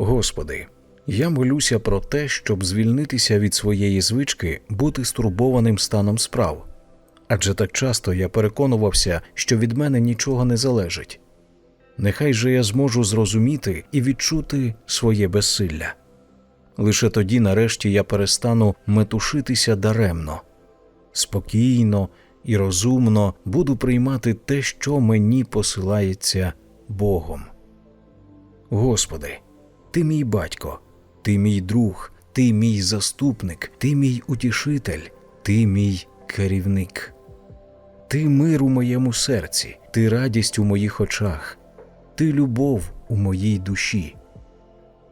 Господи, я молюся про те, щоб звільнитися від своєї звички бути стурбованим станом справ, адже так часто я переконувався, що від мене нічого не залежить. Нехай же я зможу зрозуміти і відчути своє безсилля. Лише тоді, нарешті, я перестану метушитися даремно, спокійно і розумно буду приймати те, що мені посилається Богом. Господи, Ти мій батько, Ти мій друг, Ти мій заступник, Ти мій утішитель, Ти мій керівник. Ти мир у моєму серці, Ти радість у моїх очах, Ти любов у моїй душі.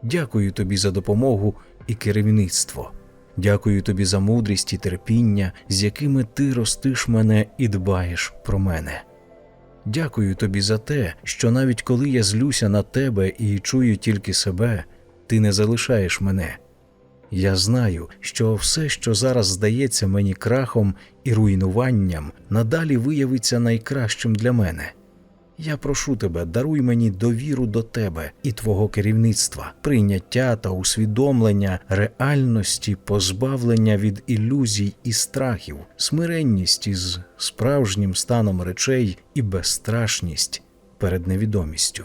Дякую тобі за допомогу і керівництво. Дякую тобі за мудрість і терпіння, з якими ти ростиш мене і дбаєш про мене. Дякую тобі за те, що навіть коли я злюся на тебе і чую тільки себе, ти не залишаєш мене. Я знаю, що все, що зараз здається мені крахом і руйнуванням, надалі виявиться найкращим для мене. Я прошу тебе, даруй мені довіру до тебе і твого керівництва, прийняття та усвідомлення реальності, позбавлення від ілюзій і страхів, смиренність із справжнім станом речей і безстрашність перед невідомістю.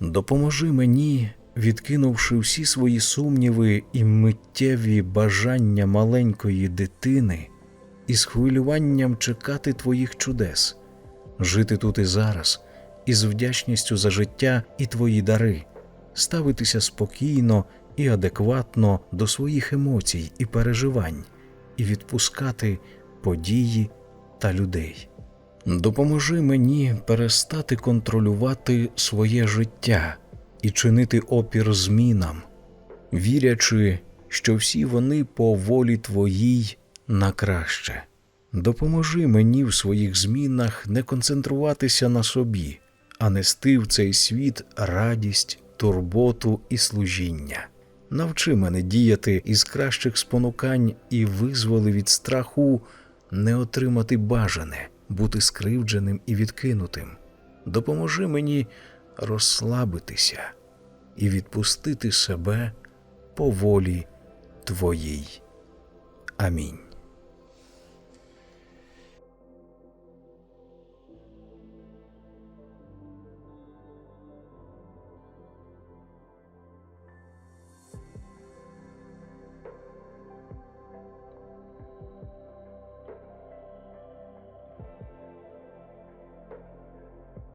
Допоможи мені, відкинувши всі свої сумніви і миттєві бажання маленької дитини, із хвилюванням чекати твоїх чудес, жити тут і зараз із вдячністю за життя і твої дари, ставитися спокійно і адекватно до своїх емоцій і переживань, і відпускати події та людей. Допоможи мені перестати контролювати своє життя і чинити опір змінам, вірячи, що всі вони по волі твоїй на краще. Допоможи мені в своїх змінах не концентруватися на собі, а нести в цей світ радість, турботу і служіння. Навчи мене діяти із кращих спонукань і визволи від страху не отримати бажане, бути скривдженим і відкинутим. Допоможи мені розслабитися і відпустити себе по волі Твоїй. Амінь.